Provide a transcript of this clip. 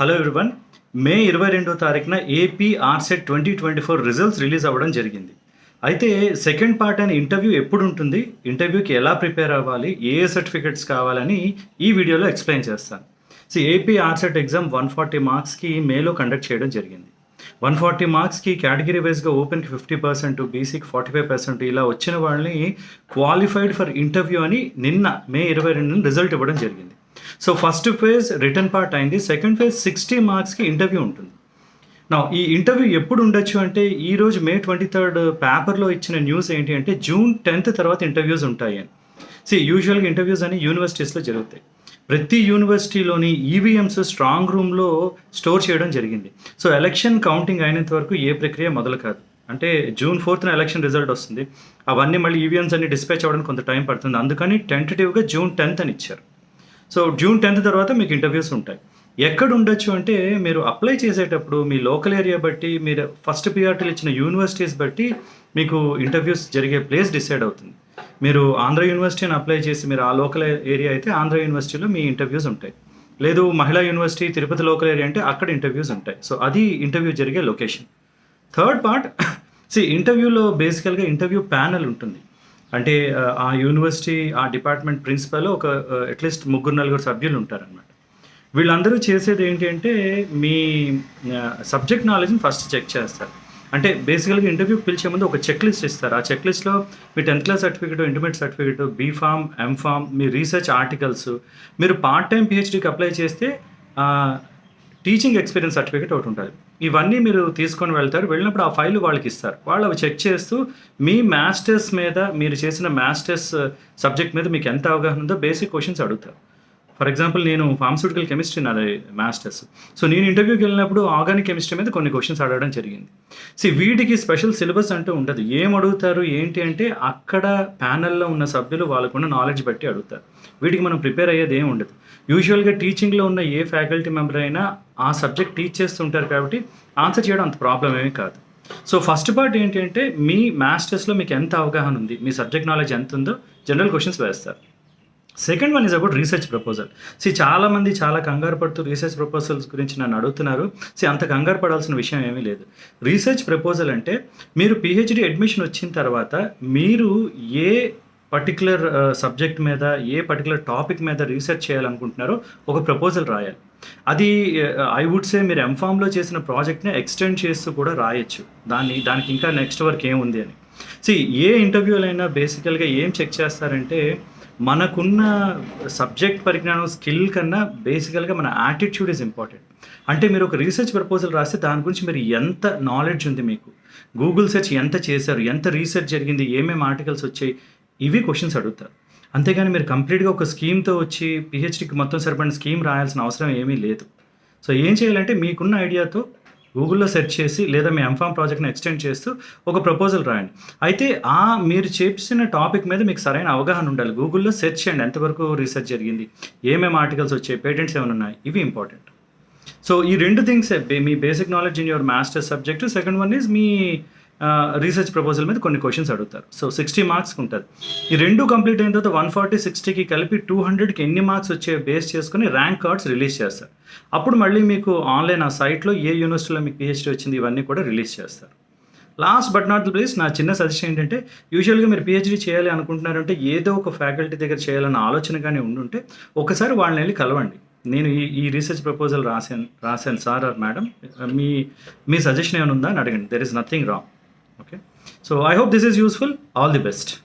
Hello everyone మే ఇరవై రెండో తారీఖున AP RCET twenty twenty four results release అవ్వడం జరిగింది. అయితే సెకండ్ పార్ట్ అనే ఇంటర్వ్యూ ఎప్పుడు ఉంటుంది ఇంటర్వ్యూకి ఎలా ప్రిపేర్ అవ్వాలి? ఏ ఏ సర్టిఫికెట్స్ కావాలని ఈ వీడియోలో ఎక్స్ప్లెయిన్ చేస్తాను. So AP RCET exam one forty మార్క్స్కి మేలో కండక్ట్ చేయడం జరిగింది. వన్ ఫార్టీ మార్క్స్కి కేటగిరీ వైజ్గా ఓపెన్కి ఫిఫ్టీ పర్సెంట్ బీసీకి ఫార్టీ ఫైవ్ పర్సెంట్ ఇలా వచ్చిన వాళ్ళని క్వాలిఫైడ్ ఫర్ ఇంటర్వ్యూ అని నిన్న మే ఇరవై రెండున రిజల్ట్ ఇవ్వడం జరిగింది. So first phase written part అయింది. సెకండ్ ఫేజ్ సిక్స్టీ మార్క్స్కి ఇంటర్వ్యూ ఉంటుంది. నా ఈ ఇంటర్వ్యూ ఎప్పుడు ఉండొచ్చు అంటే ఈరోజు మే ట్వంటీ థర్డ్ పేపర్లో ఇచ్చిన న్యూస్ ఏంటి అంటే జూన్ టెన్త్ తర్వాత ఇంటర్వ్యూస్ ఉంటాయి అని. సి యూజువల్గా ఇంటర్వ్యూస్ అని యూనివర్సిటీస్లో జరుగుతాయి. ప్రతి యూనివర్సిటీలోని ఈవీఎంస్ స్ట్రాంగ్ రూమ్లో స్టోర్ చేయడం జరిగింది. సో ఎలక్షన్ కౌంటింగ్ అయినంత వరకు ఏ ప్రక్రియ మొదలు కాదు. అంటే జూన్ ఫోర్త్న ఎలక్షన్ రిజల్ట్ వస్తుంది. అవన్నీ మళ్ళీ ఈవీఎంస్ అన్ని డిస్పాచ్ అవ్వడానికి కొంత టైం పడుతుంది. అందుకని టెంటేటివ్గా జూన్ టెన్త్ అని ఇచ్చారు. సో జూన్ టెన్త్ తర్వాత మీకు ఇంటర్వ్యూస్ ఉంటాయి. ఎక్కడ ఉండొచ్చు అంటే మీరు అప్లై చేసేటప్పుడు మీ లోకల్ ఏరియా బట్టి మీరు ఫస్ట్ పిఆర్టీలు ఇచ్చిన యూనివర్సిటీస్ బట్టి మీకు ఇంటర్వ్యూస్ జరిగే ప్లేస్ డిసైడ్ అవుతుంది. మీరు ఆంధ్ర యూనివర్సిటీని అప్లై చేసి మీరు ఆ లోకల్ ఏరియా అయితే ఆంధ్ర యూనివర్సిటీలో మీ ఇంటర్వ్యూస్ ఉంటాయి. లేదు మహిళా యూనివర్సిటీ తిరుపతి లోకల్ ఏరియా అంటే అక్కడ ఇంటర్వ్యూస్ ఉంటాయి. సో అది ఇంటర్వ్యూ జరిగే లొకేషన్. థర్డ్ పార్ట్ సి ఇంటర్వ్యూలో బేసికల్గా ఇంటర్వ్యూ ప్యానల్ ఉంటుంది. అంటే ఆ, యూనివర్సిటీ ఆ డిపార్ట్మెంట్ ప్రిన్సిపల్ ఒక అట్లీస్ట్ ముగ్గురు నలుగురు సభ్యులు ఉంటారనమాట వీళ్ళందరూ చేసేది ఏంటి అంటే మీ సబ్జెక్ట్ నాలెడ్జ్ని ఫస్ట్ చెక్ చేస్తారు. అంటే బేసికల్గా ఇంటర్వ్యూ పిలిచే ముందు ఒక చెక్ లిస్ట్ ఇస్తారు. ఆ చెక్ లిస్ట్లో మీ tenth class certificate intermediate certificate B Pharm M Pharm మీ రీసెర్చ్ ఆర్టికల్స్ మీరు పార్ట్ టైం పిహెచ్డీకి అప్లై చేస్తే టీచింగ్ ఎక్స్పీరియన్స్ సర్టిఫికేట్ ఒకటి ఉంటుంది. ఇవన్నీ మీరు తీసుకొని వెళ్తారు. వెళ్ళినప్పుడు ఆ ఫైల్ వాళ్ళకి ఇస్తారు. వాళ్ళు అవి చెక్ చేస్తూ మీ మాస్టర్స్ మీద మీరు చేసిన మాస్టర్స్ సబ్జెక్ట్ మీద మీకు ఎంత అవగాహన ఉందో బేసిక్ క్వశ్చన్స్ అడుగుతారు. ఫర్ ఎగ్జాంపుల్ నేను ఫార్మస్యూటికల్ కెమిస్ట్రీ నాది మాస్టర్స్. సో నేను ఇంటర్వ్యూకి వెళ్ళినప్పుడు ఆర్గానిక్ కెమిస్ట్రీ మీద కొన్ని క్వశ్చన్స్ అడగడం జరిగింది. సో వీటికి స్పెషల్ సిలబస్ అంటూ ఉండదు. ఏం అడుగుతారు ఏంటి అంటే అక్కడ ప్యానల్లో ఉన్న సభ్యులు వాళ్ళకున్న నాలెడ్జ్ బట్టి అడుగుతారు. వీటికి మనం ప్రిపేర్ అయ్యేది ఏం ఉండదు. యూజువల్గా టీచింగ్లో ఉన్న ఏ ఫ్యాకల్టీ మెంబర్ అయినా ఆ సబ్జెక్ట్ టీచ్ చేస్తుంటారు కాబట్టి ఆన్సర్ చేయడం అంత ప్రాబ్లం ఏమీ కాదు. సో ఫస్ట్ పార్ట్ ఏంటంటే మీ మాస్టర్స్లో మీకు ఎంత అవగాహన ఉంది మీ సబ్జెక్ట్ నాలెడ్జ్ ఎంత ఉందో జనరల్ క్వశ్చన్స్ వేస్తారు. Second one is about research proposal C చాలామంది చాలా కంగారు పడుతూ రీసెర్చ్ ప్రపోజల్స్ గురించి నన్ను అడుగుతున్నారు. సి అంత కంగారు పడాల్సిన విషయం ఏమీ లేదు. రీసెర్చ్ ప్రపోజల్ అంటే మీరు పిహెచ్డి అడ్మిషన్ వచ్చిన తర్వాత మీరు ఏ పర్టికులర్ సబ్జెక్ట్ uh, మీద ఏ పర్టికులర్ టాపిక్ మీద రీసెర్చ్ చేయాలనుకుంటున్నారో ఒక ప్రపోజల్ రాయాలి. అది ఐ వుడ్ సే మీరు ఎంఫామ్లో చేసిన ప్రాజెక్ట్ని ఎక్స్టెండ్ చేస్తూ కూడా రాయొచ్చు. దాన్ని దానికి ఇంకా నెక్స్ట్ వర్క్ ఏముంది అని. సి ఏ ఇంటర్వ్యూలైనా బేసికల్గా ఏం చెక్ చేస్తారంటే మనకున్న సబ్జెక్ట్ పరిజ్ఞానం స్కిల్ కన్నా బేసికల్గా మన యాటిట్యూడ్ ఇస్ ఇంపార్టెంట్ అంటే మీరు ఒక రీసెర్చ్ ప్రపోజల్ రాస్తే దాని గురించి మీరు ఎంత నాలెడ్జ్ ఉంది మీకు? గూగుల్ సెర్చ్ ఎంత చేశారు? ఎంత రీసెర్చ్ జరిగింది? ఏమేమి ఆర్టికల్స్ వచ్చాయి? ఇవి క్వశ్చన్స్ అడుగుతారు అంతేగాని మీరు కంప్లీట్గా ఒక స్కీమ్తో వచ్చి పిహెచ్డికి మొత్తం సరిపడిన స్కీమ్ రాయాల్సిన అవసరం ఏమీ లేదు. సో ఏం చేయాలంటే మీకున్న ఐడియాతో గూగుల్లో సెర్చ్ చేసి లేదా మీ ఎంఫామ్ ప్రాజెక్ట్ని ఎక్స్టెండ్ చేస్తూ ఒక ప్రపోజల్ రాయండి. అయితే ఆ మీరు చేసిన టాపిక్ మీద మీకు సరైన అవగాహన ఉండాలి. గూగుల్లో సెర్చ్ చేయండి. ఎంతవరకు రీసెర్చ్ జరిగింది? ఏమేమి ఆర్టికల్స్ వచ్చాయి? పేటెంట్స్ ఏమైనా ఉన్నాయి? ఇవి ఇంపార్టెంట్ సో ఈ రెండు things me basic knowledge in your master subject second one is me research proposal మీద కొన్ని క్వశ్చన్స్ అడుగుతారు. సో సిక్స్టీ మార్క్స్ ఉంటుంది ఈ రెండు కంప్లీట్ అయిన తర్వాత వన్ ఫార్టీ సిక్స్టీకి కలిపి టూ హండ్రెడ్కి ఎన్ని మార్క్స్ వచ్చే బేస్ చేసుకుని ర్యాంక్ కార్డ్స్ రిలీజ్ చేస్తారు. అప్పుడు మళ్ళీ మీకు ఆన్లైన్ ఆ సైట్లో ఏ యూనివర్సిటీలో మీకు పిహెచ్డీ వచ్చింది ఇవన్నీ కూడా రిలీజ్ చేస్తారు. లాస్ట్ బట్ నాట్ ప్లీజ్ నా చిన్న సజెషన్ ఏంటంటే యూజువల్గా మీరు పిహెచ్డీ చేయాలి అనుకుంటున్నారంటే ఏదో ఒక ఫ్యాకల్టీ దగ్గర చేయాలన్న ఆలోచన కానీ ఉండుంటే ఒకసారి వాళ్ళని వెళ్ళి కలవండి. నేను ఈ ఈ రీసెర్చ్ ప్రపోజల్ రాశాను రాశాను సార్ ఆర్ మేడం. మీ మీ సజెషన్ ఏమైనా ఉందా అని అడగండి. There is nothing wrong okay. So i hope this is useful. All the best.